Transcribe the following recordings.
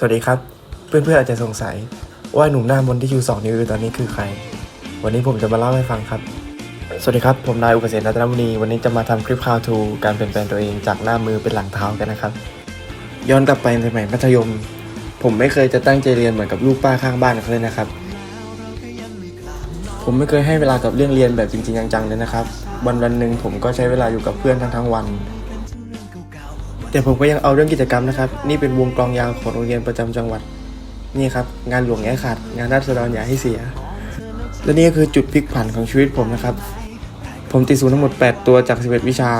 สวัสดีครับ เพื่อนๆอาจจะสงสัยว่าหนุ่มหน้ามนที่ชูสองนิ้วอยู่ตอนนี้คือใคร วันนี้ผมจะมาเล่าให้ฟังครับ สวัสดีครับ ผมนายอุปเสนรัตนมุนีวันนี้จะมาทำคลิป how to การเปลี่ยนแปลงตัวเองจากหน้ามือเป็นหลังเท้ากันนะครับ ย้อนกลับไปในสมัยมัธยม ผมไม่เคยจะตั้งใจเรียนเหมือนกับลูกป้าข้างบ้านเขาเลยนะครับ ผมไม่เคยให้เวลากับเรื่องเรียนแบบจริงๆจังๆเลยนะครับ วันวันหนึ่งผมก็ใช้เวลาอยู่กับเพื่อนทั้งทั้งวัน แต่ผมก็ยังเอาเรื่องกิจกรรมนะครับ นี่เป็นวงกลองยาวของโรงเรียนประจำจังหวัด นี่ครับ งานหลวงอย่าขาด งานราษฎรอย่าให้เสีย และนี่ก็คือจุดพลิกผันของชีวิตผมนะครับ ผมติดศูนย์ทั้งหมด 8 ตัวจาก 11 วิชา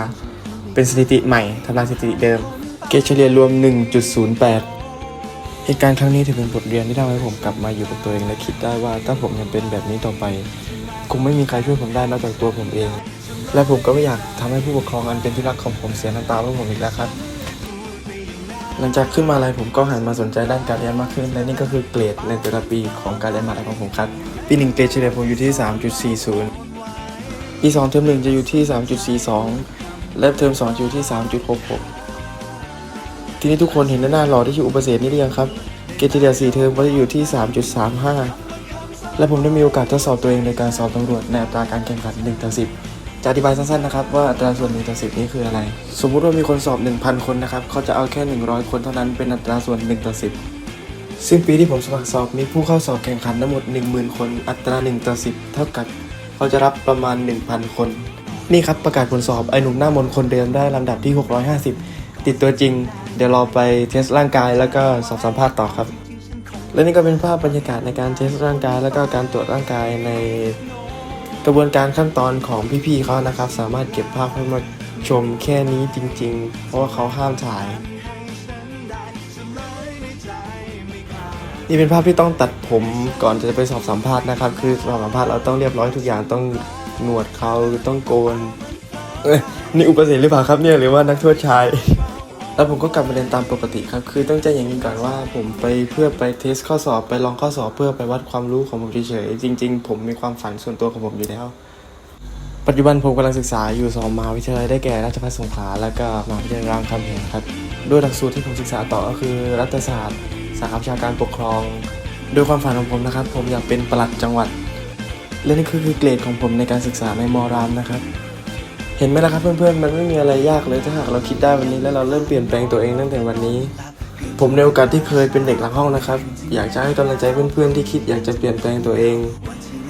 เป็นสถิติใหม่ทำลายสถิติเดิม เกรดเฉลี่ยรวม 1.08เหตุการณ์ครั้งนี้ถือเป็นบทเรียนที่ทำให้ผมกลับมาอยู่กับตัวเองและคิดได้ว่าถ้าผมยังเป็นแบบนี้ต่อไป คงไม่มีใครช่วยผมได้นอกจากตัวผมเอง และผมก็ไม่อยากทำให้ผู้ปกครองอันเป็นที่รักของผมเสียน้ำตาเพราะผมอีกแล้วครับ หลังจากขึ้นมาอะไรผมก็หันมาสนใจด้านการเรียนมากขึ้น และนี่ก็คือเกรดในแต่ละปีของการเรียนมหาลัยของผมครับ ปีหนึ่งเกรดเฉลี่ยผมอยู่ที่ 3.40 ปีสองเทอมหนึ่งจะอยู่ที่ 3.42 และเทอมสองอยู่ที่ 3.66 ทีนี้ทุกคนเห็นหน้าหล่อที่ชื่ออุปเสรนี่หรือยังครับ เกรดเฉลี่ย4เทอมก็จะอยู่ที่ 3.35 และผมได้มีโอกาสทดสอบตัวเองในการสอบตำรวจในอัตราการแข่งขัน1ต่อ10 จะอธิบายสั้นๆนะครับว่าอัตราส่วน1ต่อ10 นี้คืออะไร สมมุติว่ามีคนสอบ 1,000 คนนะครับเขาจะเอาแค่ 100 คนเท่านั้นเป็นอัตราส่วน1ต่อ10 ซึ่งปีที่ผมสมัครสอบมีผู้เข้าสอบแข่งขันทั้งหมด 10,000 คน อัตรา1ต่อ10 เท่ากับเขาจะรับประมาณ 1,000 คน นี่ครับประกาศผลสอบไอหนุ่มหน้ามนคนเดิมได้ลำดับที่ 650 ติดตัวจริง เดี๋ยวรอไปเทสร่างกายแล้วก็สอบสัมภาษณ์ต่อครับและนี่ก็เป็นภาพบรรยากาศในการเทสร่างกาย แล้วก็การตรวจร่างกายใน ระบวนการขั้นตอนของพี่ๆเขานะครับ สามารถเก็บภาพให้มาชมแค่นี้จริง ๆ เพราะว่าเขาห้ามถ่าย นี่เป็นภาพที่ต้องตัดผมก่อนจะไปสอบสัมภาษณ์นะครับ คือสอบสัมภาษณ์เราต้องเรียบร้อยทุกอย่างต้องหนวดเขาต้องโกนเอ้ยนี่อุปสรรคหรือเปล่าครับเนี่ยหรือว่านักโทษชาย แล้วผมก็กลับมาเรียนตามปกติครับ คือต้องใจอย่างนี้ก่อนว่าผมไปเพื่อไปเทสข้อสอบไปลองข้อสอบเพื่อไปวัดความรู้ของผมเฉยๆจริง ๆ ผมมีความฝันส่วนตัวของผมอยู่แล้ว ปัจจุบันผมกำลังศึกษาอยู่สองมหาวิทยาลัยได้แก่ราชภัฏสงขลาและก็มหาวิทยาลัยรามคำแหงครับด้วยหลักสูตรที่ผมศึกษาต่อก็คือ รัฐศาสตร์ สาขาวิชาการปกครอง โดยความฝันของผมนะครับ ผมอยากเป็นปลัดจังหวัดและนี่คือคือเกรดของผมในการศึกษาในมรามนะครับ เห็นไหมล่ะครับเพื่อนๆ มันไม่มีอะไรยากเลยถ้าหากเราคิดได้วันนี้แล้วเราเริ่มเปลี่ยนแปลงตัวเองตั้งแต่วันนี้ ผมในโอกาสที่เคยเป็นเด็กหลังห้องนะครับ อยากจะให้กำลังใจเพื่อนๆที่คิดอยากจะเปลี่ยนแปลงตัวเอง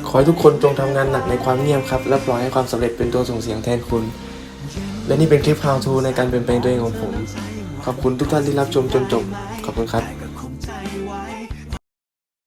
ขอให้ทุกคนจงทำงานหนักในความเงียบครับและปล่อยให้ความสำเร็จเป็นตัวส่งเสียงแทนคุณ และนี่เป็นคลิป how to ในการเปลี่ยนแปลงตัวเองของผม ขอบคุณทุกท่านที่รับชมจนจบ ขอบคุณครับ